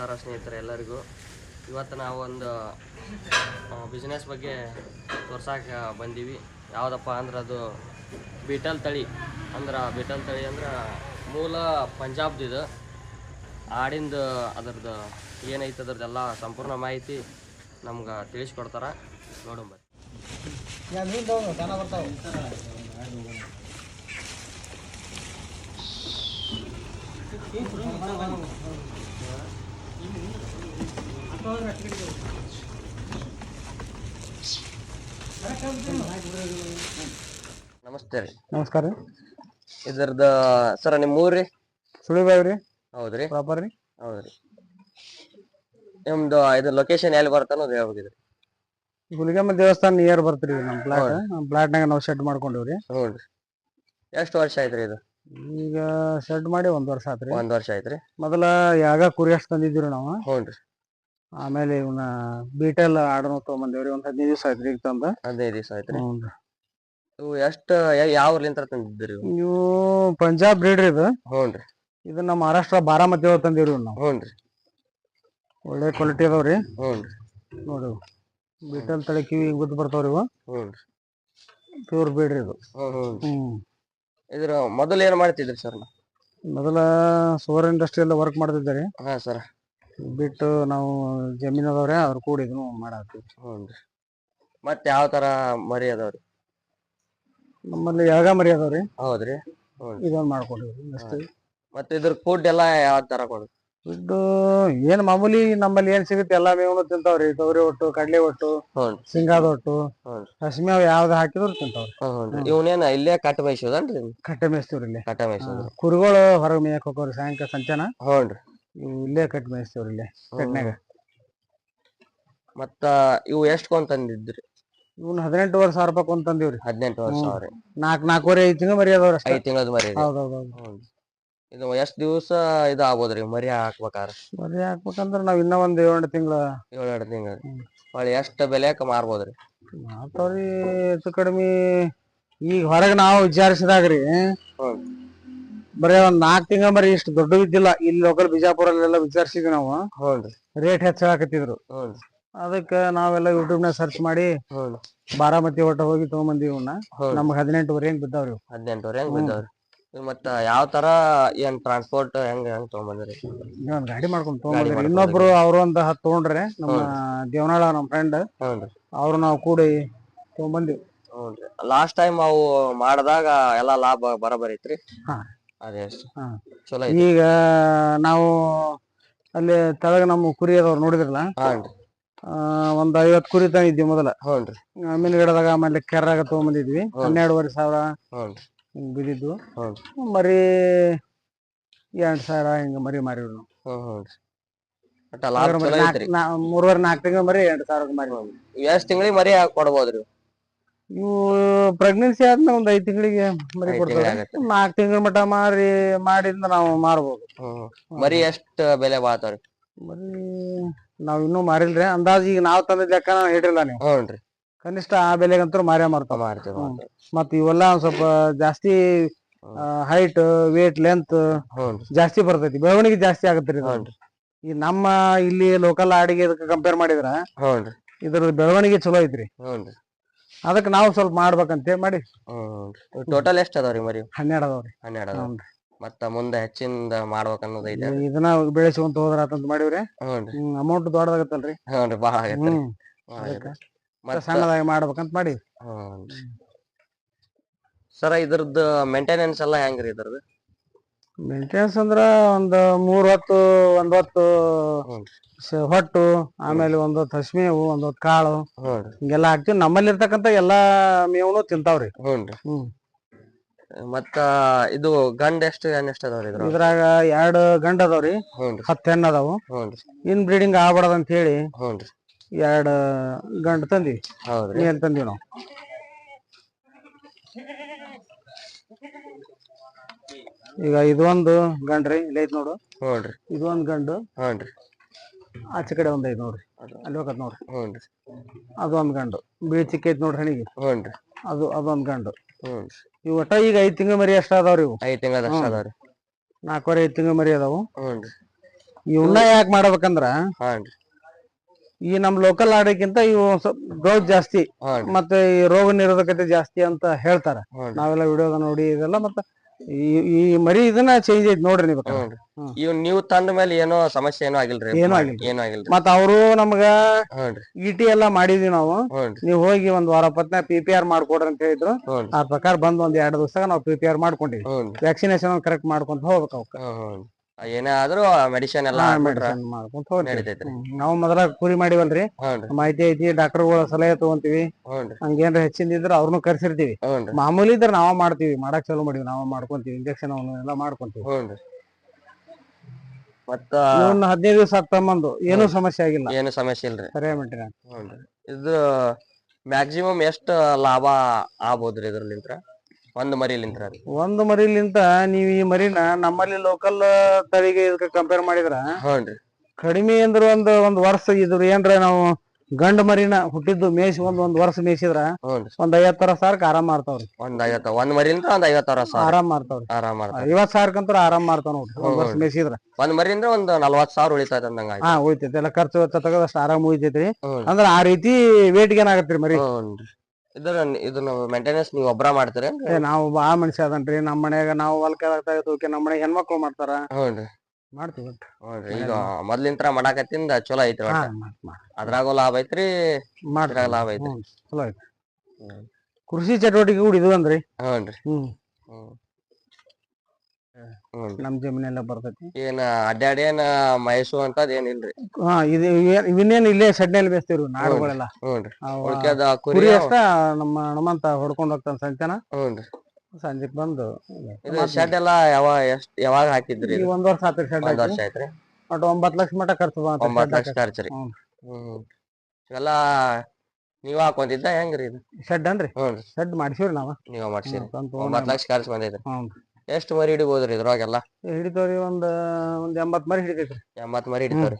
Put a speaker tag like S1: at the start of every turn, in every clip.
S1: ನಮಸ್ಕಾರ ಸ್ನೇಹಿತರೆ ಎಲ್ಲರಿಗೂ. ಇವತ್ತು ನಾವು ಒಂದು ಬಿಸ್ನೆಸ್ ಬಗ್ಗೆ ತೋರ್ಸಕ್ಕೆ ಬಂದೀವಿ. ಯಾವುದಪ್ಪ ಅಂದ್ರೆ ಅದು ಬೀಟಲ್ ತಳಿ. ಅಂದ್ರೆ ಬೀಟಲ್ ತಳಿ ಅಂದ್ರೆ ಮೂಲ ಪಂಜಾಬ್ದು ಇದು ಆಡಿಂದು ಅದ್ರದ್ದು ಏನೈತೆ ಅದ್ರದ್ದೆಲ್ಲ ಸಂಪೂರ್ಣ ಮಾಹಿತಿ ನಮ್ಗೆ ತಿಳಿಸ್ಕೊಡ್ತಾರೆ. ನೋಡೋಣ ನಮಸ್ತೆ ರೀ.
S2: ನಮಸ್ಕಾರ ರೀ.
S1: ಇದರದ ಸರ್ ನಿಮ್ಮ ಊರ್ರಿ
S2: ಸುಳಿಬಾವ್ ರೀ.
S1: ಹೌದ್ರಿ
S2: ಪ್ರಾಪರ್ ರೀ.
S1: ಹೌದ್ರಿ ನಿಮ್ದು ಇದು ಲೊಕೇಶನ್ ಎಲ್ಲಿ ಬರುತ್ತೆ ಅನ್ನೋದು ಹೇಳ್ಬೇಕಿದ್ರಿ
S2: ಗುಲಿಗಮ್ಮ ದೇವಸ್ಥಾನ ನಿಯರ್ ಬರ್ತೀರಿ ನಮ್ಮ ಪ್ಲಾಟ್ ನಮ್ಮ ಪ್ಲಾಟ್ನಾಗ ನಾವು ಶೆಡ್ ಮಾಡ್ಕೊಂಡಿವ್ರಿ
S1: ಹ್ಞೂ ರೀ. ಎಷ್ಟು ವರ್ಷ ಆಯ್ತ್ರಿ ಇದು?
S2: ಈಗ ಶೆಡ್ ಮಾಡಿ ಒಂದ್ ವರ್ಷ ಆತ್ರಿ.
S1: ಒಂದ್ ವರ್ಷ ಆಯ್ತ್ರಿ
S2: ಮೊದಲ ಯಾಗ ಕುರಿ ಅಷ್ಟು ತಂದಿದ್ವಿ ನಾವು.
S1: ಹ್ಞೂ ರೀ.
S2: ಆಮೇಲೆ ಇವನ್ನ ಬೀಟೆಲ್ ಆರ್ಡರ್ ತಗೊಂಬಂದೇವ್ರಿ ಒಂದ್ ಹದಿನೈದು ದಿವಸ ಆಯ್ತ್ರಿ ಈಗ ತಂದ.
S1: ಹದಿನೈದು ದಿವಸ ಆಯ್ತ್ರಿ.
S2: ಹ್ಞೂ
S1: ಇವು ಎಷ್ಟು ಯಾವ ಊರ್ಲಿಂತ್ರ ತಂದಿದ್ರಿ ಇವು?
S2: ಇವು ಪಂಜಾಬ್ ಬ್ರೀಡ್ ಇದು.
S1: ಹ್ಞೂ ರೀ
S2: ಇದು ನಮ್ಮ ಮಹಾರಾಷ್ಟ್ರ ಬಾರಾಮತಿ ಒಳಗ್ ತಂದಿವ್ರಿ ಇವ್ನ ನಾವು.
S1: ಹ್ಞೂ ರೀ
S2: ಒಳ್ಳೆ ಕ್ವಾಲಿಟಿ ಅದಾವ್ರಿ.
S1: ಹ್ಞೂ ರೀ
S2: ನೋಡಿ ಬೀಟಲ್ ತಳಿ ಕಿವಿ ಗುದ್ದು ಬರ್ತಾವ್ರಿ ಇವು.
S1: ಹ್ಞೂ ರೀ
S2: ಪ್ಯೂರ್ ಬ್ರೀಡ್ ಇದು.
S1: ಹ್ಞೂ ಹ್ಞೂ
S2: ಹ್ಮ್.
S1: ಇದ್ರ ಮೊದಲು ಏನು ಮಾಡ್ತಿದ್ರಿ ಸರ್?
S2: ಮೊದಲ ಸೋರ್ ಇಂಡಸ್ಟ್ರಿಯಲ್ಲಿ ವರ್ಕ್ ಮಾಡ್ತಿದ್ದಾರೆ
S1: ಹಾಂ ಸರ್.
S2: ಬಿಟ್ಟು ನಾವು ಜಮೀನದವ್ರೆ ಅವ್ರ ಅದ್ರ ಕೂಡ ಇದನ್ನು
S1: ರೀ ಮತ್ತೆ ಯಾವ ತರ ಮರಿ ಅದಾವ್ರಿ?
S2: ನಮ್ಮಲ್ಲಿ ಯಾಗ ಮರಿ ಅದಾವ್ರಿ.
S1: ಹೌದ್ರಿ
S2: ಇದೊಂದು ಮಾಡ್ಕೊಂಡಿವ್ರಿ ಅಷ್ಟೇ.
S1: ಮತ್ತೆ ಇದ್ರ ಫುಡ್ ಎಲ್ಲಾ ಯಾವ ತರ ಕೊಡುದು
S2: ದುಡ್ಡು ಏನ್ ಮಾಮೂಲಿ ನಮ್ಮಲ್ಲಿ ಏನ್ ಸಿಗುತ್ತೆ ಎಲ್ಲಾ ಮೇವನು ತಿಂತಾವ್ರಿ. ತೊಗರಿ ಒಟ್ಟು ಕಡ್ಲೆ ಒಟ್ಟು
S1: ಹ್ಞೂ
S2: ಶೇಂಗಾದ ಒಟ್ಟು
S1: ಹ್ಞೂ ಅವ್
S2: ಹಸಿಮೇವ್ ಯಾವ್ದು ಹಾಕಿದ್ರು ತಿಂತಾವ್ರಿ.
S1: ಹ್ಞೂ ಇವನೇನ ಇಲ್ಲೇ ಕಟ್ ಬಯಸೋದನ್ರಿ
S2: ಕಟ್ಟೆ ಮೇಯಿಸ್ತೀವ್ರಿ ಇಲ್ಲಿ.
S1: ಕಟ ಬಯಸೋದು
S2: ಕುರಿಗಳು ಹೊರಗೆ ಮೇಯಕ್ ಹೋಗೋರಿ ಸಾಯಂಕಾಲ ಸಂಚಾನ
S1: ಹ್ಞೂ ರೀ
S2: ಇವು ಇಲ್ಲೇ ಕಟ್ ಮಾಡಿಸ್ತೇವ್ರಿ ಇಲ್ಲೇ ಕಟ್ನ್ಯಾಗ.
S1: ಮತ್ತ ಇವು ಎಷ್ಟ್ ಕೊಂಡ್ ತಂದಿದ್ರಿ?
S2: ಇವ್ನ ಹದಿನೆಂಟುವರೆ ಸಾವಿರ ರೂಪಾಯಿ ಕೊಂಡ್ ತಂದಿವ್ರಿ.
S1: ಹದಿನೆಂಟು ವರ್ಷ ಅವ್ರಿ
S2: ನಾಲ್ಕ್ ನಾಲ್ಕೂವರೆ ಐದು ತಿಂಗಳು ಮರಿ ಅದಾವ್ರಿ
S1: ಐದು ತಿಂಗಳದ ಮರಿ ಇದೆ. ಎಷ್ಟ್ ದಿವಸ ಇದು ಆಗ್ಬೋದ್ರಿ ಮರಿ ಹಾಕ್ಬೇಕಾರ?
S2: ಮರಿ ಹಾಕ್ಬೇಕಂದ್ರ ನಾವ್ ಇನ್ನ ಒಂದ್ ಏಳೆಂಟು ತಿಂಗಳ.
S1: ಏಳೆರಡು ತಿಂಗಳು.
S2: ಹ್ಮ್.
S1: ಹೊಳ್ಳಿ ಎಷ್ಟ್ ಬೆಲೆಕ ಮಾರ್ಬೋದ್ರಿ?
S2: ಮಾತಾವ್ರಿ ಹೆಚ್ಚು ಕಡಿಮೆ ಈಗ ಹೊರಗೆ ನಾವು ವಿಚಾರಿಸಿದಾಗ್ರಿ ಬರೇ ಒಂದ್ ನಾಕ್ ತಿಂಗಳ ಮರಿ ಇಷ್ಟು ದೊಡ್ಡ ಇದ್ದಿಲ್ಲ ಇಲ್ಲಿ ಲೋಕಲ್ ಬಿಜಾಪುರಲ್ಲೆಲ್ಲ ವಿಚಾರಿಸಿದ್ವಿ ನಾವು. ರೇಟ್ ಹೆಚ್ಚಾಕತ್ತಿದ್ರು
S1: ಹ್ಞೂ
S2: ಅದಕ್ಕ ನಾವೆಲ್ಲ ಯೂಟ್ಯೂಬ್ನಾಗ ಸರ್ಚ್ ಮಾಡಿ ಬಾರಾಮತಿ ಒಟ್ಟ ಹೋಗಿ ತಗೊಂಬಂದಿ ಇವನ್ನ ನಮ್ಗ್ ಹದಿನೆಂಟುವರೆ ಹೆಂಗ್ ಬಿದ್ದಾವ್ರಿ ಇವು.
S1: ಹದಿನೆಂಟುವರೆ ಹೆಂಗ್
S2: ಹ್ಮ್.
S1: ಬಿದ್ದಾವ್ರಿ. ಮತ್ತ ಯಾವ ತರ ಏನ್ ಟ್ರಾನ್ಸ್ಪೋರ್ಟ್ ಹೆಂಗ್ ಹೆಂಗ್ ತಗೊಂಬಂದ್ರಿ?
S2: ಗಾಡಿ ಮಾಡ್ಕೊಂಡ್ ತಗೊಂಬಂದ್ರಿ.
S1: ಮಾಡ್ಕೊಂಡ್
S2: ಇನ್ನೊಬ್ರು ಅವ್ರ ಒಂದ್ ಹತ್ತು ತಗೊಂಡ್ರೆ ನಮ್ಮ ದೇವನಾಳ ನಮ್ ಫ್ರೆಂಡ್ ಅವ್ರು ನಾವು ಕೂಡಿ ತಗೊಂಬಂದಿವಿ.
S1: ಹ್ಞೂ ಲಾಸ್ಟ್ ಟೈಮ್ ಅವು ಮಾಡಿದಾಗ ಎಲ್ಲಾ ಲಾಭ ಬರಬರಿ ಐತ್ರಿ?
S2: ಹಾ.
S1: ಅದೇ ಅಷ್ಟು.
S2: ಹಾ.
S1: ಚಲೋ ಐತಿ
S2: ಈಗ ನಾವು ಅಲ್ಲಿ ತೆಳಗ ನಮ್ಮ ಕುರಿ ಅದಾವ್ರು ನೋಡಿದ್ರಲ್ಲ ಆ, ಒಂದ್ ಐವತ್ ಕುರಿ ತಂದಿದ್ವಿ ಮೊದಲ. ಮೀನ್ ಗಿಡದಾಗ ಆಮೇಲೆ ಕೆರ್ರಾಗ ತಗೊಂಬಂದಿದ್ವಿ. ಹನ್ನೆರಡುವರೆ ಸಾವಿರ ಹಿಂಗ್ ಬಿದ್ದಿದ್ವು ಮರಿ ಎರಡ್ ಸಾವಿರ ಹಿಂಗ ಮರಿ ಮಾರಿವ್ರು ನಾವು.
S1: ಹ್ಞೂ ಒಟ್ಟ ಲಾಭ ಚಲೋ ಐತ್ರಿ.
S2: ಮೂರುವರೆ ನಾಲ್ಕು ತಿಂಗಳ ಮರಿ ಎರಡ್ ಸಾವಿರ ಮಾರಿ
S1: ಎಷ್ಟ್ ತಿಂಗಳಿಗೆ ಮರಿ ಹಾಕ್ ಕೊಡ್ಬೋದ್ರಿ
S2: ಇವು ಪ್ರೆಗ್ನೆನ್ಸಿ ಆದ್ಮೇಲೆ ಒಂದ್ ಐದ್ ತಿಂಗಳಿಗೆ ಮರಿ
S1: ಐದ್
S2: ನಾಕ್
S1: ತಿಂಗ್ಳ್ ಆಗತ್ತೆ.
S2: ನಾಲ್ಕು ತಿಂಗಳ ಮಟ ಮಾರಿ ಮಾಡಿದ್ರೆ ನಾವು ಮಾರ್ಬೋದು.
S1: ಹ್ಮ್. ಮರಿ ಎಷ್ಟ್ ಬೆಲೆ ಬಾಳ್ತಾವ್ರಿ
S2: ಮರಿ ನಾವ್ ಇನ್ನೂ ಮಾರಿಲ್ರಿ. ಅಂದಾಜ್ ಈಗ ನಾವ್ ತಂದಿದ್ ಲೆಕ್ಕ ನಾವ್ ಹೇಳಿಲ್ಲ ನೀವು. ಕನಿಷ್ಠ ಆ ಬೆಲೆಗಂತೂ ಮಾರೇ ಮಾರ್ತಾವ
S1: ಮಾರ್ತೀವಿ.
S2: ಹ್ಮ್.
S1: ಮಾಡ್ತೀವಿ
S2: ಮತ್ ಇವೆಲ್ಲ ಒಂದ್ ಸ್ವಲ್ಪ ಜಾಸ್ತಿ ಹೈಟ್ ವೇಟ್ ಲೆಂತ್ ಜಾಸ್ತಿ ಬರ್ತೈತಿ. ಬೆಳವಣಿಗೆ ಜಾಸ್ತಿ ಆಗತ್ರಿ ಈ ನಮ್ಮ ಇಲ್ಲಿ ಲೋಕಲ್ ಆಡಿಗೆ ಕಂಪೇರ್ ಮಾಡಿದ್ರ ಇದ್ರ ಬೆಳವಣಿಗೆ ಚಲೋ ಐತ್ರಿ. ಅದಕ್ಕೆ ನಾವು ಸ್ವಲ್ಪ ಮಾಡ್ಬೇಕಂತೇಳಿ ಮಾಡಿ.
S1: ಟೋಟಲ್ ಎಷ್ಟ್ ಅದಾವ್ರಿ ಮರಿ?
S2: ಹನ್ನೆರಡು ಅದಾವ್ರಿ
S1: ಹನ್ನೆರಡು ಅದಾವ.
S2: ಹ್ಞೂನ್ರಿ.
S1: ಮತ್ತ ಮುಂದೆ ಹೆಚ್ಚಿಂದ ಮಾಡ್ಬೇಕ ಅನ್ನೋದೈತೆ
S2: ಇದನ್ನ ಬೆಳೆಸ್ಕೊಂತ ಹೋದ್ರ ಅಂತ ಮಾಡಿವ್ರಿ. ಅಮೌಂಟ್ ದೊಡ್ಡದಾಗತ್ತಲ್ರಿ.
S1: ಹ್ಞೂ ರೀ. ಭಾಳ ಆಗೈತ್ರಿ
S2: ಹ್ಮ್ ಅದಕ್ಕೆ
S1: ಆಗೈತ್ರಿ. ಮತ್ತ?
S2: ಸಣ್ಣದಾಗಿ ಮಾಡ್ಬೇಕಂತ ಮಾಡಿ
S1: ಹ್ಞೂ ಸರ ಇದ್ರದ್ದು ಮೇಂಟೆನೆನ್ಸ್ ಎಲ್ಲ ಹೆಂಗ್ರಿ ಇದ್ರದ್ದು?
S2: ಮೇಂಟೆನೆನ್ಸ್ ಅಂದ್ರ ಒಂದ್ ಮೂರ್ ಹೊತ್ತು ಒಂದ್ ಹೊತ್ತು ಸ- ಹೊಟ್ಟು ಆಮೇಲೆ ಒಂದ್ ಹೊತ್ತು ಹಸಿಮೇವು ಒಂದ್ ಹೊತ್ತು ಕಾಳು
S1: ಹ್ಞೂ
S2: ಹಿಂಗೆಲ್ಲ ಹಾಕ್ತಿವಿ. ನಮ್ಮಲ್ಲಿ ಇರ್ತಕ್ಕಂತ ಎಲ್ಲಾ ಮೇವನು ತಿಂತಾವ್ರಿ.
S1: ರೀ.
S2: ಹ್ಮ್.
S1: ಮತ್ತ ಇದು ಗಂಡ ಎಷ್ಟು ಹೆಣ್ಣು ಎಷ್ಟು ಅದಾವ್ರಿ ಇದ್ರ
S2: ಇದ್ರಾಗ ಎರಡ್ ಗಂಡ ಅದಾವ್ರಿ.
S1: ಹ್ಞೂ ರೀ.
S2: ಹತ್ತ್ ಹೆಣ್ಣ್ ಅದಾವು.
S1: ಹ್ಞೂ ರೀ.
S2: ಇನ್ ಬ್ರೀಡಿಂಗ್ ಆಗ್ಬಾರ್ದು ಅಂತ ಹೇಳಿ
S1: ಹ್ಞೂ ರೀ.
S2: ಎರಡ್ ಗಂಡ ತಂದಿವಿ.
S1: ಹೌದ್ರಿ.
S2: ಮೇಲ್ ತಂದಿವಿ ನಾವು? ಈಗ ಇದೊಂದು ಗಂಡ್ರಿ ಇಲ್ಲಿ ಐತ್ ನೋಡು.
S1: ಹ್ಞೂ
S2: ಇದೊಂದು ಗಂಡು.
S1: ಹ್ಞೂ ರೀ.
S2: ಆಚೆ ಕಡೆ ಒಂದ್ ಐತ್ ನೋಡ್ರಿ. ಅಲ್ಲಿ ಹೋಗತ್ ನೋಡ್ರಿ.
S1: ಹ್ಞೂ ರೀ.
S2: ಅದೊಂದ್ ಗಂಡು. ಬೀಳ್ ಚಿಕ್ಕ ಐತ್ ನೋಡ್ರಿ ಹಣಿಗೆ. ಅದು ಅದೊಂದ್ ಗಂಡು.
S1: ರೀ.
S2: ಇವ್ ಒಟ್ಟ ಈಗ ಐದ್ ತಿಂಗಳ ಮರಿ ಅಷ್ಟ ಅದಾವ್ರಿ ಇವು.
S1: ಐದು ತಿಂಗಳ ಅಷ್ಟ ಅದಾವ್ರಿ
S2: ನಾಲ್ಕೂವರೆ ಐದ್ ತಿಂಗಳ ಮರಿ ಅದಾವು.
S1: ಹ್ಞೂ ರೀ.
S2: ಇವನ್ನ ಯಾಕೆ ಮಾಡ್ಬೇಕಂದ್ರ ಈ ನಮ್ ಲೋಕಲ್ ಆಡಕ್ಕಿಂತ ಇವು ಸ್ವಲ್ಪ ಗ್ರೋತ್ ಜಾಸ್ತಿ. ಮತ್ತೆ ಈ ರೋಗ ನಿರೋಧಕತೆ ಜಾಸ್ತಿ ಅಂತ ಹೇಳ್ತಾರ. ನಾವೆಲ್ಲ ವಿಡಿಯೋದ ನೋಡಿ ಇದೆಲ್ಲ ಮತ್ತೆ ಈ ಈ ಮರಿ ಇದನ್ನ ಚೇಂಜ್ ಐತಿ ನೋಡ್ರಿ ನೀವು
S1: ಇವ್ ನೀವು ತಂದ ಮೇಲೆ ಏನೋ ಸಮಸ್ಯೆ ಏನೋ ಆಗಿಲ್ರಿ
S2: ಏನೂ ಆಗಿಲ್ರಿ.
S1: ಏನೂ ಆಗಿಲ್ರಿ.
S2: ಮತ್ತ ಅವರು ನಮ್ಗ
S1: ಇ ಟಿ
S2: ಎಲ್ಲ ಎಲ್ಲಾ ಮಾಡಿದ್ವಿ ನಾವು.
S1: ನೀವ್
S2: ನೀವು ಹೋಗಿ ಒಂದ್ ವಾರ ಪತ್ನ ಪಿ ಪಿ ಆರ್ ಮಾಡ್ಕೊಡ್ರಿ ಅಂತ ಹೇಳಿದ್ರು. ಆ ಪ್ರಕಾರ ಬಂದ್ ಒಂದ್ ಎರಡ್ ದಿವಸ ನಾವು ಪಿ ಪಿ ಆರ್ ಮಾಡ್ಕೊಂಡಿವಿ. ವ್ಯಾಕ್ಸಿನೇಷನ್ ಕರೆಕ್ಟ್ ಮಾಡ್ಕೊಂತ ಹೋಗ್ಬೇಕು ಅವಕ್ಕ
S1: ಹ್ಞೂ ಹ್ಞೂ ಏನೇ ಆದ್ರೂ ಮೆಡಿಸಿನ್ ಎಲ್ಲ
S2: ಮೆಡಿಸಿನ್ ಮಾಡ್ಕೊಂತ
S1: ನಡೀತೈತ್ರಿ
S2: ನಾವು ಮೊದಲ ಕುರಿ ಮಾಡಿವಲ್ರಿ ಮಾಹಿತಿ ಐತಿ ಡಾಕ್ಟರ್ಗಳ ಸಲಹೆ ತಗೊಂತೀವಿ.
S1: ಹ್ಞೂ ರೀ
S2: ಹಂಗೇನ್ರ ಹೆಚ್ಚಿಂದ ಇದ್ರ ಅವ್ರನ್ನೂ ಕರ್ಸಿರ್ತೀವಿ. ಮಾಮೂಲಿ ಇದ್ರ ನಾವ ಮಾಡ್ತೀವಿ ಮಾಡಕ್ ಚಾಲೂ ಮಾಡಿವಿ ನಾವ ಮಾಡ್ಕೊಂತೀವಿ ಇಂಜೆಕ್ಷನ್ ಅವನು ಎಲ್ಲ ಮಾಡ್ಕೊಂತೀವಿ.
S1: ಮತ್ತ
S2: ಇವನ್ನ ಹದಿನೈದು ದಿವಸ ತಮ್ಮಂದು ಏನೂ ಸಮಸ್ಯೆ ಆಗಿಲ್ಲ.
S1: ಏನು ಸಮಸ್ಯೆ ಇಲ್ರಿ.
S2: ಸರಿಯಾಗಿ ಮೆಂಟೇನ್
S1: ಹ್ಞೂ ಇದು ಮ್ಯಾಕ್ಸಿಮಮ್ ಎಷ್ಟ್ ಲಾಭ ಆಗ್ಬೋದ್ರಿ ಇದ್ರಲಿಂತ್ರ ಒಂದ್ ಮರಿಲಿಂತ ರೀ
S2: ಒಂದು ಮರಿಲಿಂತ ನೀವ್ ಈ ಮರಿನ ನಮ್ಮಲ್ಲಿ ಲೋಕಲ್ ತಳಿಗೆ ಇದಕ್ಕೆ ಕಂಪೇರ್ ಮಾಡಿದ್ರ
S1: ಹ್ಞೂ ರೀ
S2: ಕಡಿಮೆ ಅಂದ್ರ ಒಂದ್ ಒಂದ್ ವರ್ಷ ಇದ್ರ ಏನ್ರ ನಾವು ಗಂಡ ಮರಿನ ಹುಟ್ಟಿದ್ದು ಮೇಯ್ಸಿ ಒಂದ್ ಒಂದ್ ವರ್ಷ ಮೇಯ್ಸಿದ್ರ
S1: ಹ್ಞೂ ರೀ
S2: ಒಂದ್ ಐವತ್ತರ ಸಾವಿರಕ್ಕೆ ಆರಾಮ್ ಮಾಡ್ತಾವ್ರಿ.
S1: ಒಂದ್ ಐವತ್ತ ಒಂದ್ ಮರಿಲಿಂತ್ರ ಒಂದ್ ಐವತ್ತಾರ ಸಾವಿರ.
S2: ಆರಾಮ್ ಮಾರ್ತಾವ್ರಿ
S1: ಆರಾಮ್ ಮಾಡ್ತಾರೆ
S2: ಐವತ್ ಸಾವಿರಕ್ಕಂತರ ಆರಾಮ್ ಮಾಡ್ತಾವ್ ನೋಡ್ರಿ ಒಂದ್ ವರ್ಷ ಮೇಯ್ಸಿದ್ರ
S1: ಒಂದ್ ಮರಿಯಿಂದ ಒಂದ್ ನಲ್ವತ್ ಸಾವಿರ ಉಳಿತೈತೆ ಅಂದಂಗ
S2: ಹಾ ಉಳಿತೈತಿ. ಎಲ್ಲ ಖರ್ಚು ವೆಚ್ಚ ತಗದಷ್ಟು ಆರಾಮ್ ಉಳಿತೈತ್ರಿ.
S1: ಹ್ಞೂ
S2: ಅಂದ್ರ ಆ ರೀತಿ ವೇಟ್ ಗೇನ್ ಆಗತ್ರಿ ಮರಿ.
S1: ಹ್ಞೂ ಇದ್ರ ಇದನ್ನ ಮೇಂಟೆನೆನ್ಸ್ ನೀವು ಒಬ್ರ ಮಾಡ್ತೀರಿ?
S2: ಏ ನಾವು ಬಾಳ ಮನುಷ್ಯ ಅದನ್ರಿ. ನಮ್ಮ ಮನ್ಯಾಗ ನಾವು ಹೊಲ್ಕ ತಗೋಕೆ ನಮ್ಮ ಮನೆಗೆ ಹೆಣ್ಮಕ್ಳು ಮಾಡ್ತಾರ.
S1: ಹ್ಞೂ ರೀ
S2: ಮಾಡ್ತೀವಿ ಒಟ್ಟು.
S1: ಹ್ಞೂ ಈಗ ಮೊದ್ಲಿಂತ್ರ ಮಾಡಾಕತ್ತಿಂದ ಚಲೋ ಐತ್ರಿ
S2: ಹಾ
S1: ಒಟ್ಟ
S2: ಮಾಡ್- ಮಾಡ್-
S1: ಅದ್ರಾಗೂ ಲಾಭ ಐತ್ರಿ
S2: ಮಾಡ್ತೀವಿ.
S1: ಇದ್ರಾಗ ಲಾಭ ಐತ್ರಿ.
S2: ಹ್ಮ್, ಚಲೋ ಐತಿ
S1: ಹ್ಮ್.
S2: ಕೃಷಿ ಚಟುವಟಿಕೆ ಕೂಡ ಇದು ಅಂದ್ರಿ.
S1: ಹ್ಞೂ ರೀ
S2: ಹ್ಮ್.
S1: ರೀ
S2: ನಮ್ ಜಮೀನೆಲ್ಲ ಬರ್ತೈತಿ.
S1: ಏನ ಅಡ್ಡಾಡೇನ ಮೈಸು ಅಂತದ್ ಏನಿಲ್ರಿ
S2: ಹಾ ಇದು ಇವ್- ಇವನ್ನೇನ್ ಇಲ್ಲೇ ಶೆಡ್ನಲ್ಲಿ ಬೇಸ್ತೀವ್ರಿ ನಾಡುಗಳೆಲ್ಲ.
S1: ಹ್ಞೂ ರೀ
S2: ಅವ
S1: ಉಳ್ಕ್ಯಾದ ಕುರಿ
S2: ಕುರಿ ಅಷ್ಟ ನಮ್ಮ ಹನುಮಂತ ಹೊಡ್ಕೊಂಡ್ ಹೋಗ್ತಾನ ಸಂತೆನ
S1: ಹ್ಞೂನ್ರಿ ರೀ.
S2: ಸಂಜೆಗ್ ಬಂದು
S1: ಇದು ಶೆಡ್ ಎಲ್ಲಾ ಯಾವಾಗ ಎಷ್ಟ್ ಯಾವಾಗ ಹಾಕಿದ್ರಿ ಇದು?
S2: ಒಂದ್ ವರ್ಷ ಆತ್ರಿ ಶೆಡ್
S1: ಒಂದ್ ವರ್ಷ ಆಯ್ತ್ರಿ?
S2: ಒಟ್ಟು ಒಂಬತ್ ಲಕ್ಷ ಮಟ್ಟ ಖರ್ಚು ಬಂತು
S1: ಒಂಬತ್ ಲಕ್ಷ ಖರ್ಚು ರೀ.
S2: ಹ್ಮ್.
S1: ಹ್ಮ್ ಇವೆಲ್ಲಾ ನೀವ್ ಹಾಕೊಂತಿದ್ದ ಹೆಂಗ್ರಿ ಇದು?
S2: ಶೆಡ್ ಅನ್ರಿ
S1: ಹ್ಞೂ
S2: ಶೆಡ್ ಮಾಡ್ಸಿವ್ರಿ ನಾವ?
S1: ನೀವ ಮಾಡ್ಸಿರಿ. ಒಂಬತ್ ಲಕ್ಷ ಖರ್ಚು ಬಂದೈತ್ರಿ.
S2: ಹ್ಮ್
S1: ಎಷ್ಟ್ ಮರಿ ಹಿಡಿಬೋದ್ರಿ ಇದ್ರೊಳಗೆಲ್ಲ?
S2: ಹಿಡಿತವ್ರಿ ಒಂದ್ ಒಂದ್ ಎಂಬತ್ ಮರಿ ಹಿಡಿತೈತ್ರಿ.
S1: ಎಂಬತ್ ಮರಿ ಹಿಡಿತಾವ್ರಿ.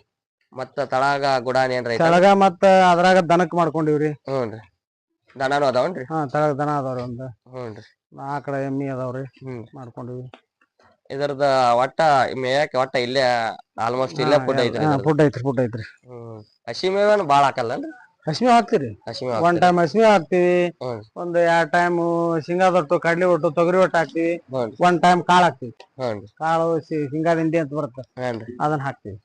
S1: ಮತ್ತ ತಳಾಗ ಗುಡಾನಿ ಏನ್ರಿ ತಳಗ
S2: ಕೆಳಗ ಮತ್ತ ಅದ್ರಾಗ ದನಕ್ ಮಾಡ್ಕೊಂಡಿವ್ರಿ.
S1: ಹ್ಞೂನ್ರಿ ದನಾನು ಅದಾವನ್ರಿ?
S2: ಹಾ ತಳಗ ದನ ಅದಾವ್ರಿ ಒಂದ್.
S1: ಹ್ಞೂನ್ರಿ ನಾಕಡೆ
S2: ಆಕಳ ಎಮ್ಮಿ ಅದಾವ್ರಿ
S1: ಹ್ಮ್.
S2: ಮಾಡ್ಕೊಂಡಿವಿ.
S1: ಇದರದ ಒಟ್ಟ ಮೇಯಕ್ಕೆ ಒಟ್ಟ ಇಲ್ಲೇ ಆಲ್ಮೋಸ್ಟ್ ಇಲ್ಲೇ ಫುಡ್ ಐತ್ರಿ.
S2: ಫುಡ್ ಐತ್ರಿ ಫುಡ್ ಐತ್ರಿ.
S1: ಹ್ಮ್. ಹಸಿ ಮೇವೇನು ಬಾಳ ಹಾಕಲ್ಲನ್ರಿ?
S2: ಹಸಿವೆ ಹಾಕ್ತಿರಿ?
S1: ಒನ್
S2: ಒಂದ್ ಟೈಮ್ ಹಸಿಮೆ ಹಾಕ್ತಿವಿ ಒಂದ್ ಎರಡ್ ಟೈಮ್ ಶೇಂಗಾದ ಒಟ್ಟು ಕಡ್ಲಿ ಒಟ್ಟು ತೊಗರಿ ಒಟ್ಟು ಹಾಕ್ತಿವಿ
S1: ಒನ್
S2: ಒಂದ್ ಟೈಮ್ ಕಾಳು ಹಾಕ್ತಿವಿ. ಕಾಳು ಶೇಂಗಾದ ಹಿಂಡಿ ಅಂತ ಬರುತ್ತೆ. ಅದನ್ನ ಹಾಕ್ತಿವಿ.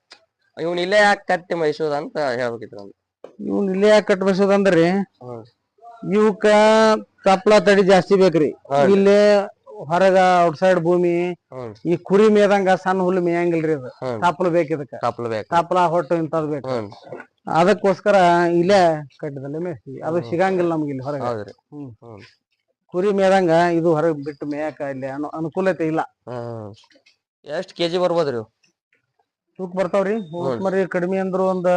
S1: ಇವ್ನ ಇಲ್ಲೇ ಯಾಕೆ ಕಟ್ಟಿ ಮೈಸೂರು ಅಂತ ಹೇಳ್ಬೇಕಿತ್ತು
S2: ಇವ್ನ ಇಲ್ಲೇ ಯಾಕೆ ಕಟ್ಬಸೋದಂದ್ರಿ
S1: ಅಂದ್ರಿ
S2: ಇವಕ್ಕ ತಪ್ಪಲ ತಡಿ ಜಾಸ್ತಿ ಬೇಕ್ರಿ. ಇಲ್ಲೇ ಹೊರಗ ಔಟ್ಸೈಡ್ ಭೂಮಿ ಈ ಕುರಿ ಮೇದಂಗ ಸಣ್ಣ ಹುಲ್ಲು ಮೇಯಂಗಿಲ್ರಿ ಅದು.
S1: ತಪ್ಪಲು ಬೇಕಿದಕ್ಕ
S2: ತಪ್ಪಲ ಹೊಟ್ಟು ಇಂಥದ್ ಬೇಕು. ಅದಕ್ಕೋಸ್ಕರ ಇಲ್ಲೇ ಕಟ್ಟದಲ್ಲಿ ಮೇಯಿಸ್ತೀವಿ ಅದು ಸಿಗಂಗಿಲ್ಲ ನಮ್ಗೆ ಇಲ್ಲಿ ಹೊರಗೆ.
S1: ಹೌದ್ರಿ.
S2: ಹ್ಮ್. ಕುರಿ ಮೇದಂಗ ಇದು ಹೊರಗೆ ಬಿಟ್ಟು ಮೇಯಕ ಇಲ್ಲಿ ಅನು ಅನುಕೂಲತೆ ಇಲ್ಲ.
S1: ಎಷ್ಟು ಎಷ್ಟ್ ಕೆಜಿ ಬರ್ಬೋದ್ರಿ ಇವು?
S2: ತೂಕ ಬರ್ತಾವ್ರಿ. ಮರಿ ಕಡಿಮೆ ಅಂದ್ರು ಒಂದ್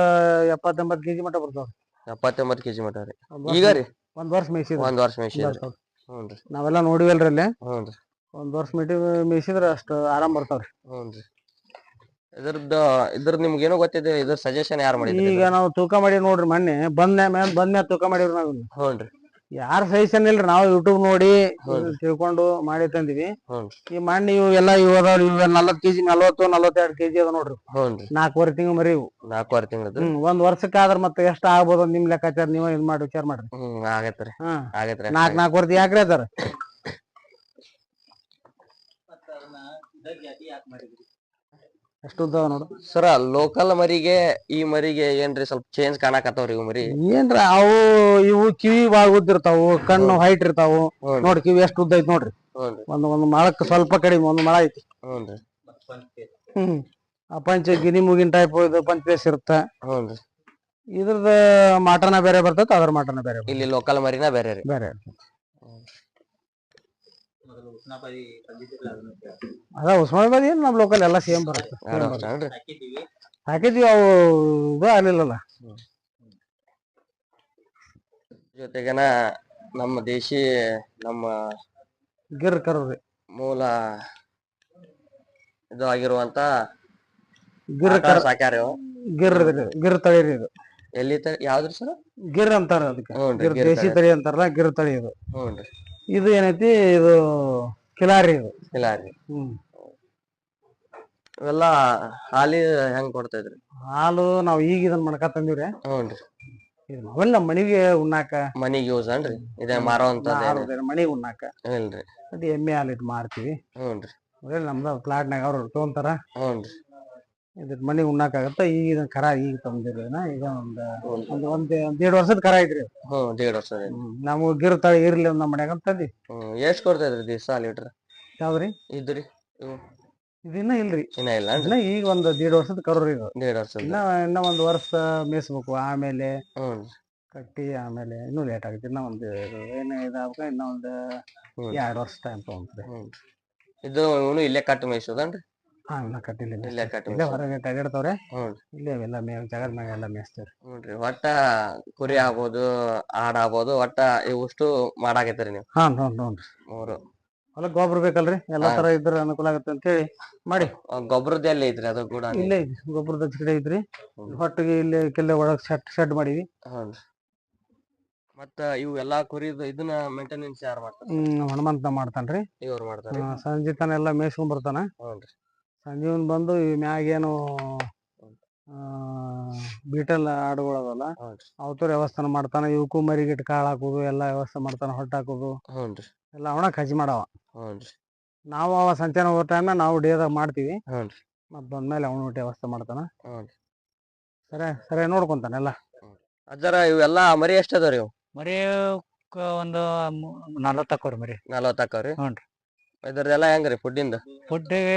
S2: ಎಪ್ಪತ್ತೆಂಬತ್ ಕೆಜಿ ಮಟ ಬರ್ತಾವ್ರಿ.
S1: ಎಪ್ಪತ್ತೆಂಬತ್ತು ಕೆಜಿ ಮಟ ರೀ.
S2: ಒಂದ್ ವರ್ಷ-
S1: ಈಗ ರೀ?
S2: ಒಂದ್ ವರ್ಷ ಮೇಸಿ
S1: ಒಂದ್ ವರ್ಷ ಮೇಯ್ಸಿದ್ರಿ.
S2: ನಾವೆಲ್ಲ ನೋಡಿವಲ್ರಿ ಅಲ್ಲೇ.
S1: ರೀ.
S2: ಒಂದ್ ವರ್ಷ ಮೇಟಿ ಮೇಯ್ಸಿದ್ರ ಅಷ್ಟು ಆರಾಮ್ ಬರ್ತಾವ್ರಿ.
S1: ರೀ. ಇದ್ರದ್ದು ಇದ್ರ ನಿಮ್ಗೆ ಏನೋ ಗೊತ್ತಿದೆ ಇದ್ರ ಸಜೆಷನ್ ಯಾರು ಮಾಡಿದ್ರಿ
S2: ಈಗ ನಾವು ತೂಕ ಮಾಡಿ ನೋಡ್ರಿ ಮೊನ್ನೆ ಬಂದ್ ಮ್ಯಾಲ ಬಂದ್ ಮ್ಯಾಲ ತೂಕ ಮಾಡಿವ್ರಿ ನಾವು.
S1: ಹ್ಞೂ ರೀ
S2: ಯಾರ ಸಜೆಷನ್ ಇಲ್ರಿ ನಾವು ಯೂಟ್ಯೂಬ್ ನೋಡಿ ತಿಳ್ಕೊಂಡು ಮಾಡಿ ತಂದಿವಿ. ಈ ಮಣ್ಣು ಇವು ಎಲ್ಲ ಇವು ಅದಾವ್ರಿ ಇವ್ ನಲ್ವತ್ ಕೆಜಿ ನಲವತ್ತು ನಲ್ವತ್ತೆರಡು ಕೆಜಿ ಅದ ನೋಡ್ರಿ.
S1: ನಾಲ್ಕುವರೆ
S2: ನಾಲ್ಕೂವರೆ ತಿಂಗಳು ಮರಿ ಇವು.
S1: ನಾಲ್ಕೂವರೆ ತಿಂಗಳದ್ದು?
S2: ಹ್ಮ್ ಒಂದ್ ವರ್ಷಕ್ಕಾದ್ರ ಮತ್ತೆ ಎಷ್ಟ ಆಗ್ಬೋದು ನಿಮ್ ಲೆಕ್ಕಾಚಾರ ನೀವ ಇದ್ ಮಾಡಿ ವಿಚಾರ ಮಾಡ್ರಿ.
S1: ಹ್ಮ್ ಆಗೈತ್ರಿ
S2: ಹಾ.
S1: ಆಗೈತ್ರಿ
S2: ನಾಲ್ಕ್ ನಾಲ್ಕು ವರ್ಷ ಯಾಕ್ರಿ ಅದಾರ. ಎಷ್ಟು ಉದ್ದ ಅದಾವ ನೋಡು.
S1: ಸರ ಲೋಕಲ್ ಮರಿಗೆ ಈ ಮರಿಗೆ ಏನ್ರಿ ಸ್ವಲ್ಪ ಚೇಂಜ್ ಕಾಣಕತ್ತವ್ರಿ ಇವ್ ಮರಿ?
S2: ಏನ್ರ ಅವು ಇವು ಕಿವಿ ಬಾಳ್ ಉದ್ದ ಇರ್ತಾವು ಕಣ್ಣು ಹೈಟ್ ಇರ್ತಾವು.
S1: ಹ್ಞೂ.
S2: ನೋಡ್ರಿ ಕಿವಿ ಎಷ್ಟು ಉದ್ದ ಐತಿ ನೋಡ್ರಿ. ಒಂದ್ ಒಂದ್ ಮಳಕ್ ಸ್ವಲ್ಪ ಕಡಿಮೆ ಒಂದ್ ಮಳ ಐತಿ. ಹ್ಮ್ ಆ ಪಂಚ ಗಿನಿ ಮುಗಿನ ಟೈಪ್ ಇದು ಪಂಚೇಸ್ ಇರುತ್ತ
S1: ಹ್ಞೂ ರೀ.
S2: ಇದ್ರದ ಮಾಟನ ಬೇರೆ ಬರ್ತೈತಿ ಅದ್ರ ಮಾಟನ ಬೇರೆ ಬರ್ತೈತಿ.
S1: ಇಲ್ಲಿ ಲೋಕಲ್ ಮರಿನ ಬೇರೆ ರೀ.
S2: ಬೇರೆ ಅದ ಉಸ್ಮಾನಾಬಾದ್ ಏನ್ ನಮ್ ಲೋಕಲ್ ಎಲ್ಲ ಸೇಮ್ ಬರುತ್ತೆ. ಹಾಕಿದ್ವಿ ಅವು ಇದು ಆಗ್ಲಿಲ್ಲಲ್ಲ.
S1: ಜೊತೆಗೇನ ನಮ್ಮ ದೇಶಿ ನಮ್ಮ
S2: ಗಿರ್ ಕರ್ರಿ.
S1: ಮೂಲ ಇದು ಆಗಿರುವಂತ
S2: ಗಿರ್ ಕರ್
S1: ಸಾಕ್ಯಾರ ಇವು.
S2: ಗಿರ್ ಗಿರ್ ತಳಿ ರೀ ಇದು.
S1: ಎಲ್ಲಿ ತ ಯಾವ್ದ್ರಿ ಸರ್?
S2: ಗಿರ್ ಅಂತಾರ ಅದಕ್ಕೆ.
S1: ಹ್ಞೂ
S2: ಗಿರ್
S1: ಗಿರ್
S2: ದೇಶಿ ತಳಿ ಅಂತಾರಲ್ಲ ಗಿರ್ ತಳಿ ಇದು.
S1: ಹ್ಞೂ ರೀ.
S2: ಇದು ಏನೈತಿ? ಇದು ಕಿಲಾರಿ ಇದು.
S1: ಕಿಲಾರಿ.
S2: ಹ್ಮ್.
S1: ಇವೆಲ್ಲ ಹಾಲಿ ಹೆಂಗ್ ಕೊಡ್ತಾ ಇದ್ರಿ
S2: ಹಾಲು ನಾವ್ ಈಗ ಇದನ್ ಮಾಡಕ ತಂದಿವ್ರಿ.
S1: ಹ್ಞೂನ್ರಿ.
S2: ಇದು ನಮ್ಮ ಮನಿಗೆ ಉಣ್ಣಾಕ.
S1: ಮನಿಗ್ ಯೂಸ್ ಅನ್ರಿ ಇದೇ ಮಾರೋ ಅಂತದ್
S2: ಮನಿಗೆ ಉಣ್ಣಾಕ.
S1: ಇಲ್ರಿ.
S2: ಅದು ಎಮ್ಮೆ ಹಾಲು ಇಟ್ಟು ಮಾರ್ತೀವಿ
S1: ಹ್ಞೂನ್ರಿ.
S2: ಮೊಬೈಲ್ ನಮ್ದು ಪ್ಲಾಟ್ನಾಗ ಅವ್ರು ತೊಗೊಂತಾರ.
S1: ಹ್ಞೂನ್ರಿ.
S2: ಇದ್ರ ಮನೆ ಉಣ್ಣಾಕಾಗತ್ತ ಈಗ ಇದನ್ನ ಕರ ಈಗ ತಂದಿರಿ ಈಗ ಒಂದ್ ಒಂದ್ ಒಂದ್ ಒಂದ್ ದೇಡ್ ವರ್ಷದ ಕರ ಐತ್ರಿ.
S1: ಹ್ಞೂ ದೇಡ್ ವರ್ಷ ರೀ
S2: ಹ್ಮ್. ನಮ್ಗ್ ಗಿರ್ತಾಳ ಇರ್ಲಿ ನಮ್ಮ ಮನ್ಯಾಗ ಅಂತಂದಿ
S1: ಹ್ಞೂ ಎಷ್ಟ್ ಕೊಡ್ತಾ ಇದ್ರಿ ದಿವಸ ಲೀಟರ್?
S2: ಯಾವ್ದ್ರಿ?
S1: ಇದ್ರಿ ಇವು.
S2: ಇದಿನ್ನ ಇಲ್ರಿ.
S1: ಇನ್ನ ಇಲ್ಲ
S2: ಇನ್ನ ಈಗ ಒಂದ್ ದೇಡ್ ವರ್ಷದ ಕರೋರಿ ಇದು.
S1: ದೇಡ್ ವರ್ಷ
S2: ಇನ್ನ ಇನ್ನ ಒಂದ್ ವರ್ಷ ಮೇಯಿಸ್ಬೇಕು ಆಮೇಲೆ ಕಟ್ಟಿ ಆಮೇಲೆ ಇನ್ನೂ ಲೇಟ್ ಆಗುತ್ತೆ. ಇನ್ನ ಒಂದ್ ಏನ ಇದಾಗ ಇನ್ನ ಒಂದ್
S1: ಹ್ಮ್.
S2: ಎರಡ್ ವರ್ಷ ಟೈಮ್ ತಗೊಂತ್ರಿ.
S1: ಇದು ಇವನು ಇಲ್ಲೇ ಕಟ್ಟು ಮೇಯ್ಸೋದನ್ರಿ?
S2: ಹಾ ಇನ್ನ ಕಟ್ಟಿಲ್ಲ ಇನ್ನ.
S1: ಇಲ್ಲೇ ಕಟ್ಟು
S2: ಇಲ್ಲೇ ಹೊರಗೆ ಟಗರ್ತಾವ್ರೆ
S1: ಹ್ಞೂ
S2: ಇಲ್ಲೇ ಅವೆಲ್ಲ ಮೇ ಜಗದ ಮ್ಯಾಗ ಎಲ್ಲ ಮೇಯಿಸ್ತೇವ್ರಿ.
S1: ನೋಡ್ರಿ ಒಟ್ಟ ಕುರಿ ಆಗ್ಬೋದು ಆಡ್ ಆಗ್ಬೋದು ಒಟ್ಟ ಇವಷ್ಟು ಮಾಡಾಕೈತ್ರಿ ನೀವು.
S2: ಹಾ
S1: ಮೂರು.
S2: ಹೊಲಕ್ ಗೊಬ್ಬರ ಬೇಕಲ್ರಿ? ಎಲ್ಲಾ
S1: ಹಾ.
S2: ತರ ಇದ್ರ ಅನುಕೂಲ ಆಗುತ್ತೆ ಅಂತ ಹೇಳಿ ಮಾಡಿ
S1: ಗೊಬ್ಬರದ ಎಲ್ಲಿ ಐತ್ರಿ ಅದು ಕೂಡ
S2: ಇಲ್ಲ ಐತಿ ಗೊಬ್ಬರದ ಕಡೆ ಐತ್ರಿ.
S1: ಹ್ಮ್.
S2: ಹೊಟ್ಟಿಗೆ ಇಲ್ಲಿ ಕೆಲ್ಲೆ ಒಳಗ್ ಶೆಡ್ ಶೆಡ್ ಮಾಡಿವಿ.
S1: ಮತ್ತ ಇವು ಎಲ್ಲಾ ಕುರಿದು ಇದನ್ನ ಮೇಂಟೆನೆನ್ಸ್ ಯಾರು ಮಾಡ್ತಾರೆ?
S2: ಹ್ಮ್ ಹನುಮಂತ ಮಾಡ್ತಾನ್ರಿ.
S1: ಇವ್ರು ಮಾಡ್ತಾರೆ.
S2: ಸಂಜೆ ತನ ಎಲ್ಲಾ ಮೇಯ್ಸ್ಕೊಂಡ್ ಬರ್ತಾನ.
S1: ಹ್ಞೂನ್ರಿ
S2: ಸಂಜೆ ಒಂದ್ ಬಂದು ಈ ಮ್ಯಾಗೇನು ಆ ಬೀಟಲ್ ಆಡುಗಳದಲ್ಲ ಅವತ್ತು ವ್ಯವಸ್ಥಾನ ಮಾಡ್ತಾನ. ಇವಕ್ಕೂ ಮರಿಗಿಟ್ಟು ಕಾಳು ಹಾಕೋದು ಎಲ್ಲ ವ್ಯವಸ್ಥೆ ಮಾಡ್ತಾನ ಹೊಟ್ಟ ಹಾಕೋದು. ಎಲ್ಲ ಅವನ ಖಜಿ ಮಾಡವ. ನಾವು ಅವ ಸಂಚನ ಹೋದ ಟೈಮ್ ನಾವು ಡೇದಾಗ ಮಾಡ್ತೀವಿ. ಮತ್ ಬಂದ್ಮೇಲೆ ಅವನು ವ್ಯವಸ್ಥೆ ಮಾಡ್ತಾನ. ಸರಿ ಸರಿ ನೋಡ್ಕೊಂತಾನೆಲ್ಲ
S1: ಅಜ್ಜರ ಇವೆಲ್ಲ ಮರಿ ಎಷ್ಟ್ ಅದಾವ್ರಿ ಇವು?
S3: ಮರಿ ಒಂದು ನಲ್ವತ್ತು ಹಾಕೋರಿ ಮರಿ.
S1: ನಲ್ವತ್ತ್ ಹ್ಞೂ
S3: ಹ್ಞೂನ್ರಿ.
S1: ಇದ್ರದೆಲ್ಲ ಹೆಂಗ್ರಿ ಫುಡ್ಡಿಂದ
S3: ಫುಡ್ಡಿಗೆ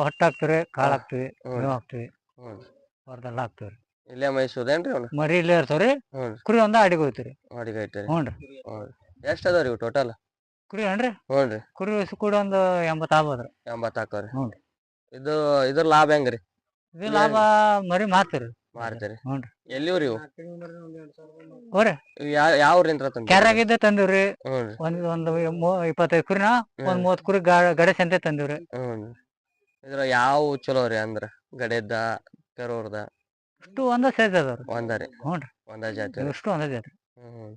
S3: ಹೊಟ್ಟು ಹಾಕ್ತಿವ್ರಿ ಕಾಳು ಹಾಕ್ತಿವಿ
S1: ಹ್ಞೂ
S3: ಮೇವು ಹಾಕ್ತಿವಿ
S1: ಹ್ಞೂನ್ರಿ
S3: ಹೊರದೆಲ್ಲ ಹಾಕ್ತಿವಿ
S1: ಇಲ್ಲೇ ಮೇಯ್ಸೋದೇನ್ರಿ ಅವ್ನು?
S3: ಮರಿ ಇಲ್ಲೇ ಇರ್ತಾವ್ರಿ
S1: ಹ್ಞೂ
S3: ಕುರಿ ಒಂದ ಅಡಿಗೆ ಹೋಯ್ತಿರಿ
S1: ಅಡಿಗೆ ಹೋಯ್ತಾರೆ
S3: ಹ್ಞೂ
S1: ಎಷ್ಟು ಅದಾವ್ರಿ ಇವು ಟೋಟಲ್
S3: ಕುರಿ ಏನ್ರಿ?
S1: ಹ್ಞೂನ್ರಿ.
S3: ಕುರಿ ವಯಸ್ಸು ಕೂಡ ಒಂದು ಎಂಬತ್ತು ಆಗ್ಬೋದ್ರಿ
S1: ಎಂಬತ್ತ್ ಹ್ಞೂ
S3: ರೀ
S1: ಇದು ಇದ್ರ ಲಾಭ ಹೆಂಗ್ರಿ?
S3: ಇದು ಲಾಭ ಮರಿ ಮಾರ್ತೀರಿ
S1: ಮಾರ್ತೀರಿ?
S3: ಹ್ಞೂನ್ರಿ.
S1: ಎಲ್ಲಿವ್ರಿ ಇವು
S3: ಹೋರಿ
S1: ಇವ್ ಯಾವ ಯಾವ್ರಿಂತ್ರ ತಂದ್ರಿ?
S3: ಕ್ಯಾರಾಗಿದ್ದೆ ತಂದಿವ್ರಿ.
S1: ಹ್ಞೂನ್ರಿ
S3: ಒಂದ್ ಒಂದು ಇಪ್ಪತ್ತೈದು ಕುರಿನ ಒಂದ್ ಮೂವತ್ ಕುರಿ ಗಾ- ಗಡೆ ಸಂತೆ ತಂದಿವ್ರಿ.
S1: ಹ್ಞೂನ್ರಿ ಇದ್ರ ಯಾವ ಚಲೋ ರೀ ಅಂದ್ರ? ಗಡೆದ ಕೆರೂರ್ದ?
S3: ಇಷ್ಟು ಒಂದ ಸೈಜ್ ಅದಾವ್ರಿ
S1: ಒಂದ ರೀ.
S3: ಹ್ಞೂನ್ರಿ.
S1: ಒಂದ ಜಾತಿ
S3: ಇಷ್ಟು ಒಂದ ಜಾತ್ರಿ
S1: ಹ್ಮ್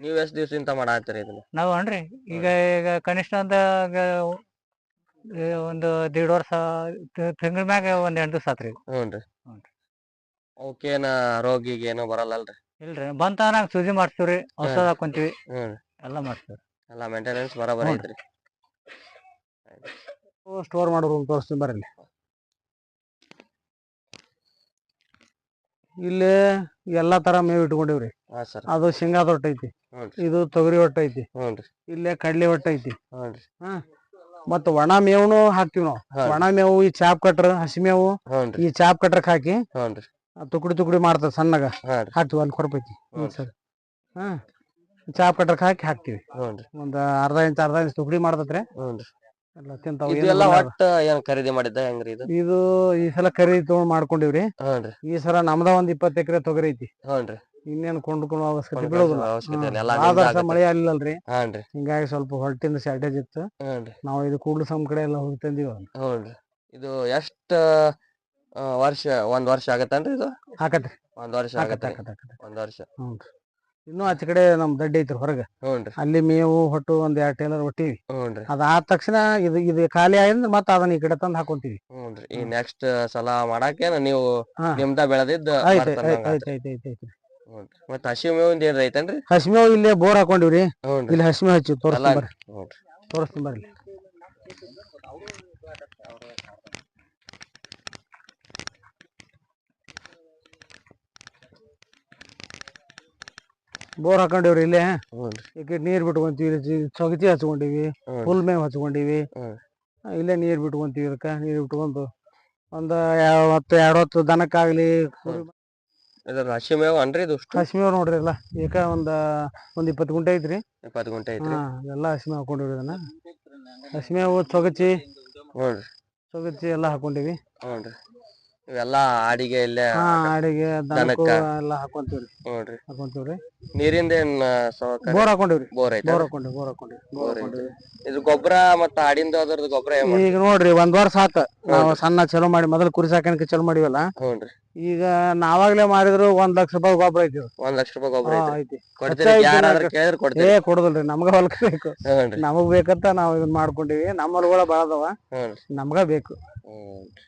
S1: ನೀವ್ ಎಷ್ಟ್ ದಿವ್ಸದಿಂದ ಮಾಡಾತ್ತೀರಿ ಇದನ್ನ?
S3: ನಾವು ಅನ್ರಿ ಈಗ ಈಗ ಕನಿಷ್ಠ ಒಂದ ಗ- ಒಂದು ದೀಡ್ ವರ್ಷ ತಿಂಗಳ ಮ್ಯಾಗ ಒಂದ್ ಎಂಟು ದಿವಸ ಆತ್ರಿ.
S1: ಹ್ಞೂನ್ರಿ
S3: ಹ್ಞೂನ್ರಿ.
S1: ಅವಕ್ಕೇನ ರೋಗಿಗೆ ಏನೋ ಬರಲ್ಲಲ್ರಿ?
S3: ಇಲ್ರಿ ಬಂತ ನಾವ್ ಸೂಜಿ ಮಾಡ್ತೀವ್ರಿ ಔಷಧ ಹಾಕೊಂತೀವಿ.
S1: ಹ್ಮ್
S3: ಎಲ್ಲಾ ಮಾಡ್ತೀವ್ರಿ
S1: ಎಲ್ಲಾ ಮೇಂಟೆನೆನ್ಸ್ ಬರೋಬರಿ. ಐತ್ರಿ.
S2: ಸ್ಟೋರ್ ಮಾಡೋ ರೂಮ್ ತೋರಿಸ್ತೀನಿ ಬರ್ರಿ. ಇಲ್ಲಿ ಎಲ್ಲಾ ತರ ಮೇವು ಇಟ್ಕೊಂಡಿವ್ರಿ.
S1: ಹಾ ಸರ್.
S2: ಅದು ಶೇಂಗಾದ ಹೊಟ್ಟ ಐತಿ ಇದು ತೊಗರಿ ಹೊಟ್ಟ ಐತಿ
S1: ಹ್ಞೂನ್ರಿ
S2: ಇಲ್ಲೇ ಕಡ್ಲಿ ಹೊಟ್ಟ ಐತಿ.
S1: ಹ್ಞೂನ್ರಿ
S2: ಮತ್ತ ಒಣ ಮೇವ್ನು ಹಾಕ್ತಿವಿ ನಾವು.
S1: ಹಾ.
S2: ಒಣ ಮೇವು ಈ ಚಾಪ್ ಕಟ್ರ ಹಸಿ ಮೇವು
S1: ಹ್ಞೂನ್ರಿ
S2: ಈ ಚಾಪ್ ಕಟ್ರಕ್ ಹಾಕಿ
S1: ಹ್ಞೂನ್ರಿ
S2: ತುಕಡಿ ತುಕಡಿ ಮಾಡ್ತಾರ ಸಣ್ಣಗ
S1: ಹಾ ರೀ.
S2: ಹಾಕ್ತಿವಿ ಅಲ್ಲಿ ಕೊರಪೈತಿ.
S1: ಹ್ಮ್
S2: ಸರ್. ಹಾ ಚಾಪ್ ಕಟ್ರಕ್ ಹಾಕಿ ಹಾಕ್ತಿವಿ.
S1: ಹ್ಞೂನ್ರಿ
S2: ಒಂದ್ ಅರ್ಧ ಇಂಚ್ ಅರ್ಧ ಇಂಚ್ ತುಕಡಿ ಮಾಡ್ತತ್ರಿ.
S1: ಹ್ಞೂನ್ರಿ
S2: ಎಲ್ಲ ತಿಂತಾವ.
S1: ಇದು
S2: ಏನು
S1: ಎಲ್ಲ ಒಟ್ಟ ಏನ್ ಖರೀದಿ ಮಾಡಿದ್ದ ಹೆಂಗ್ರಿ ಇದು?
S2: ಇದು ಈ ಸಲ ಖರೀದಿ ತಗೊಂಡ್ ಮಾಡ್ಕೊಂಡಿವ್ರಿ
S1: ಹ್ಞೂನ್ರಿ
S2: ಈ ಸಲ ನಮ್ದ ಒಂದ್ ಇಪ್ಪತ್ತು ಎಕರೆ ತೊಗರಿ ಐತಿ.
S1: ಹ್ಞೂನ್ರಿ
S2: ಇನ್ನೇನ್ ಕೊಂಡ್ಕೊಳ್ಳೋ ಅವಶ್ಯಕತೆ
S1: ಕೊಂಡ್ಕೊಳ್ಳೋ
S2: ಬೀಳೋದಿಲ್ಲ.
S1: ಅವಶ್ಯಕತೆ ಇಲ್ಲ,
S2: ಹ್ಮ್.
S1: ಎಲ್ಲ
S2: ಆದ
S1: ನಿಮ್ದೇ
S2: ವರ್ಷ ಮಳೆ ಆಗ್ಲಿಲ್ಲಲ್ರಿ.
S1: ಹಾನ್ರಿ
S2: ಹಿಂಗಾಗಿ ಸ್ವಲ್ಪ ಹೊಟ್ಟಿಂದ ಶಾರ್ಟೇಜ್ ಇತ್ತು.
S1: ಹ್ಞೂನ್ರಿ
S2: ನಾವು ಇದು ಕೂಡ್ಲು ಸಮ್ ಕಡೆ ಎಲ್ಲ ಹೋಗಿ ತಂದಿವ
S1: ಹ್ಞೂನ್ರಿ ಇದು ಎಷ್ಟ ಆ, ವರ್ಷ ಒಂದ್ ವರ್ಷ ಆಗತ್ತನ್ರಿ ಇದು?
S2: ಹಾಕತ್ರಿ
S1: ಒಂದ್ ವರ್ಷ ಆಗತ್ರಿ. ಒಂದ್ ವರ್ಷ.
S2: ಇನ್ನು ಇನ್ನೂ ಆಚೆ ಕಡೆ ನಮ್ ದಡ್ಡಿ ಐತ್ರಿ ಹೊರಗ.
S1: ಹ್ಞೂನ್ರಿ
S2: ಅಲ್ಲಿ ಮೇವು ಹೊಟ್ಟು ಒಂದ್ ಎರಡ್ ಟೇಲರ್ ಒಟ್ಟಿವಿ.
S1: ಹ್ಞೂನ್ರಿ
S2: ಅದಾದ ತಕ್ಷಣ ಇದು ಇದು ಖಾಲಿ ಆಯಿಂದ ಮತ್ತೆ ಅದನ್ನ ಈ ಕಡೆ ತಂದು ಹಾಕೊಂತೀವಿ.
S1: ಹ್ಞೂನ್ರಿ ಈ ನೆಕ್ಸ್ಟ್ ಸಲ ಮಾಡಾಕೇನ ನೀವು
S2: ಹಾ.
S1: ನಿಮ್ದ ಬೆಳೆದಿದ್ದ
S2: ಆಯ್ತು
S1: ಬರ್ತದಂಗ
S2: ಆಯ್ತು
S1: ಆತ್ರಿ.
S2: ಆಯ್ತು ಆಯ್ತು ಆಯ್ತು
S1: ಹ್ಞೂನ್ರಿ ಮತ್ತ್ ಹಸಿ ಮೇವಿಂದ ಏನ್ರ ಐತೇನ್ರಿ?
S2: ಹಸಿಮೇವು ಇಲ್ಲೇ ಬೋರ್ ಹಾಕೊಂಡಿವ್ರಿ.
S1: ಹ್ಞೂನ್ರಿ
S2: ಇಲ್ಲಿ ಹಸಿಮೇವು ಹಚ್ಚಿ
S1: ಎಲ್ಲ
S2: ತೋರಿಸ್ತೀನಿ ಬರ್ರಿ.
S1: ಹ್ಞೂನ್ರಿ
S2: ತೋರಿಸ್ತೀನಿ ಬರ್ರಿ. ಬೋರ್ ಹಾಕೊಂಡಿವ್ರಿ ಇಲ್ಲೇ. ಈಗ ನೀರ್ ಬಿಟ್ಕೊಂತೀವಿ ಸೊಗತಿ ಹಚ್ಕೊಂಡಿವಿ
S1: ಫುಲ್
S2: ಹುಲ್ ಮೇವ್ ಹಚ್ಕೊಂಡಿವಿ. ಇಲ್ಲೇ ನೀರ್ ಬಿಟ್ಕೊಂತೀವಿ ಇದಕ್ಕ ನೀರ್ ಬಿಟ್ಕೊಂಡು. ಒಂದ್ ಹತ್ತು ಎರಡ್ ಹೊತ್ತು ದನಕ್ಕಾಗ್ಲಿ
S1: ಹಸಿ ಮೇವು ಅನ್ರಿ ಇದು
S2: ನೋಡ್ರಿ ಎಲ್ಲ. ಈಗ ಒಂದ್ ಒಂದ್ ಇಪ್ಪತ್ತು ಗುಂಟೆ ಐತ್ರಿ.
S1: ಇಪ್ಪತ್ತು ಗುಂಟೆ ಐತ್ರಿ?
S2: ಹಾ ಎಲ್ಲ ಹಸಿಮೇವ್ ಹಾಕೊಂಡಿವ್ರಿ ಅದನ್ನ. ಹಸಿಮೇವು ಸೊಗಚಿ
S1: ಹ್ಞೂನ್ರಿ
S2: ಸೊಗಚಿ ಎಲ್ಲ ಹಾಕೊಂಡಿವಿ.
S1: ಹ್ಞೂನ್ರಿ ಇವೆಲ್ಲಾ ಆಡಿಗೆ ಇಲ್ಲೇ
S2: ಹಾ ಆಡಿಗೆ ದನಕ್ಕೂ
S1: ದನಕ್ಕ.
S2: ಎಲ್ಲ ಹಾಕೊಂತೀವ್ರಿ.
S1: ನೋಡ್ರಿ.
S2: ಹಾಕೊಂತೀವ್ರಿ.
S1: ನೀರಿಂದ ಏನ್ ಸೌಕರ್ಯ
S2: ಬೋರ್ ಹಾಕೊಂಡಿವ್ರಿ.
S1: ಬೋರ್ ಐತೆ
S2: ಬೋರ್ ಹಾಕೊಂಡಿವಿ ಬೋರ್ ಹಾಕೊಂಡಿವಿ ಬೋರ್
S1: ಇದು ಗೊಬ್ಬರ ಮತ್ತ ಆಡಿಂದ ಅದ್ರದ್ದು ಗೊಬ್ಬರ ಏನ್
S2: ಈಗ ನೋಡ್ರಿ ಒಂದ್ ವರ್ಷ ಆತ ನಾವು ಸಣ್ಣ ಚಲೋ ಮಾಡಿ ಮೊದಲು ಕುರಿ ಸಾಕಾಣಿಕೆ ಚಲೋ ಮಾಡಿವಲ್ಲ?
S1: ಹ್ಞೂನ್ರಿ
S2: ಈಗ ನಾವಾಗ್ಲೇ ಮಾಡಿದ್ರು ಒಂದ್ ಲಕ್ಷ ರೂಪಾಯಿ ಗೊಬ್ಬರ ಐತಿ.
S1: ಒಂದ್ ಲಕ್ಷ ರೂಪಾಯಿ ಗೊಬ್ಬರ
S2: ಹಾ,
S1: ಐತ್ರಿ.
S2: ಐತಿ.
S1: ಕೊಡ್ತೀರಿ ಯಾರಾದ್ರೂ ಕೇಳಿದ್ರೆ
S2: ಏ
S1: ಕೊಡ್ತೀರಿ
S2: ಕೊಡುದಿಲ್ರಿ ನಮ್ಗ ಹೊಲಕ್ ಬೇಕು.
S1: ಹ್ಞೂನ್ರಿ
S2: ನಮಗ್ ಬೇಕಂತ ನಾವ್ ಇದನ್ ಮಾಡ್ಕೊಂಡಿವಿ. ನಮ್ಮ ಹೊಲಗಳ ಬಾಳದವ
S1: ಹ್ಞೂನ್ರಿ
S2: ನಮ್ಗ ಬೇಕು.
S1: ಹ್ಞೂನ್ರಿ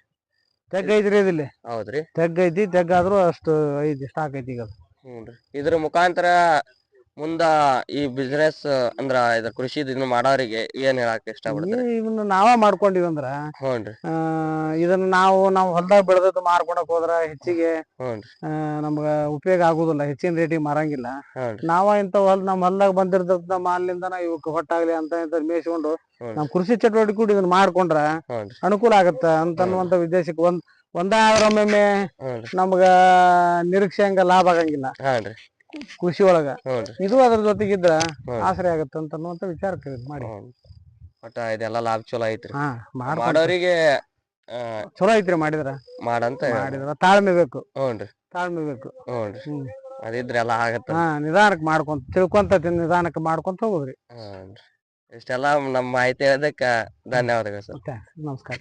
S2: ತೆಗ್ ಐತ್ರಿ ಇದಿಲ್ಲಿ
S1: ಹೌದ್ರಿ.
S2: ತೆಗ್ ಐತಿ ತೆಗ್ ಆದ್ರೂ ಅಷ್ಟು ಐತಿ ಸ್ಟಾಕ್ ಐತಿ ಈಗ ಅದು.
S1: ರೀ ಇದ್ರ ಮುಖಾಂತರ ಮುಂದ ಈ ಬಿಸ್ನೆಸ್ ಅಂದ್ರ ಇದ ಕೃಷಿ ಇದನ್ನ ಮಾಡೋರಿಗೆ ಏನ್ ಹೇಳಕ್
S2: ಈ ಇವನ್ನ ನಾವ ಮಾಡ್ಕೊಂಡಿವಿ ಅಂದ್ರ
S1: ಹ್ಞೂನ್ರಿ
S2: ಆ, ಇದನ್ನ ನಾವು ನಾವು ಹೊಲ್ದಾಗ ಬೆಳೆದದ್ದು ಮಾರ್ಕೊಳಕ್ ಹೋದ್ರ ಹೆಚ್ಚಿಗೆ
S1: ಹ್ಞೂನ್ರಿ
S2: ಆ, ನಮ್ಗ ಉಪಯೋಗ ಆಗುದಿಲ್ಲ ಹೆಚ್ಚಿನ ರೇಟಿಗೆ ಮಾರಂಗಿಲ್ಲ.
S1: ಹ್ಞೂನ್ರಿ
S2: ನಾವ ಇಂತ ಹೊಲ್ ನಮ್ ಹೊಲ್ದಾಗ ಬಂದಿರ್ತದ ಮಾಲಿನಿಂದನ ಇವಕ್ ಹೊಟ್ಟಾಗ್ಲಿ ಅಂತ ಇಂತ ಮೇಯಿಸ್ಕೊಂಡು
S1: ಹ್ಞೂ.
S2: ನಮ್ ಕೃಷಿ ಚಟುವಟಿಕೆ ಕೂಡ ಇದನ್ನ ಮಾಡ್ಕೊಂಡ್ರ
S1: ಹ್ಞೂನ್ರಿ
S2: ಅನುಕೂಲ ಆಗತ್ತ ಅಂತನ್ನುವಂತ ಉದ್ದೇಶಕ್ಕೆ ಒಂದ್ ಒಂದಾದ್ರೊಮ್ಮೆ
S1: ಹ್ಞೂನ್ರಿ
S2: ನಮ್ಗ ನಿರೀಕ್ಷೆ ಹಂಗ ಲಾಭ ಆಗಂಗಿಲ್ಲ. ಕೃಷಿ ಒಳಗ
S1: ಹ್ಞೂನ್ರಿ
S2: ಇದು ಅದ್ರ ಜೊತೆಗಿದ್ರ. ಆಸರೆ ಆಗತ್ತ ಅಂತನ್ನುವಂತ ವಿಚಾರಕ್ಕೆ ಇದ್ ಮಾಡಿ.
S1: ಹ್ಞೂ ಒಟ್ಟ ಇದೆಲ್ಲ ಲಾಭ ಚಲೋ ಐತ್ರಿ.
S2: ಹಾ ಮಾಡ್ಕೊಂಡ್
S1: ಮಾಡೋರಿಗೆ ಆ,
S2: ಚಲೋ ಐತ್ರಿ ಮಾಡಿದ್ರ?
S1: ಮಾಡಂತ
S2: ಮಾಡಿದ್ರ. ತಾಳ್ಮೆ ಬೇಕು.
S1: ಹ್ಞೂನ್ರಿ
S2: ತಾಳ್ಮೆ ಬೇಕು.
S1: ಹ್ಞೂನ್ರಿ
S2: ಹ್ಮ್.
S1: ಅದಿದ್ರೆ ಎಲ್ಲ ಆಗತ್ತ.
S2: ಹಾ ನಿಧಾನಕ್ ಮಾಡ್ಕೊಂತ ತಿಳ್ಕೊಂತ ತಿನ್- ನಿಧಾನಕ್ಕೆ ಮಾಡ್ಕೊಂತ ಹೋಗುದ್ರಿ.
S1: ಹ್ಞೂನ್ರಿ ಇಷ್ಟೆಲ್ಲ ನಮ್ಮ ಮಾಹಿತಿ ಹೇಳದಕ್ಕ ಧನ್ಯವಾದಗಳು ಸರ್.
S2: ಮತ್ತೆ ನಮಸ್ಕಾರ.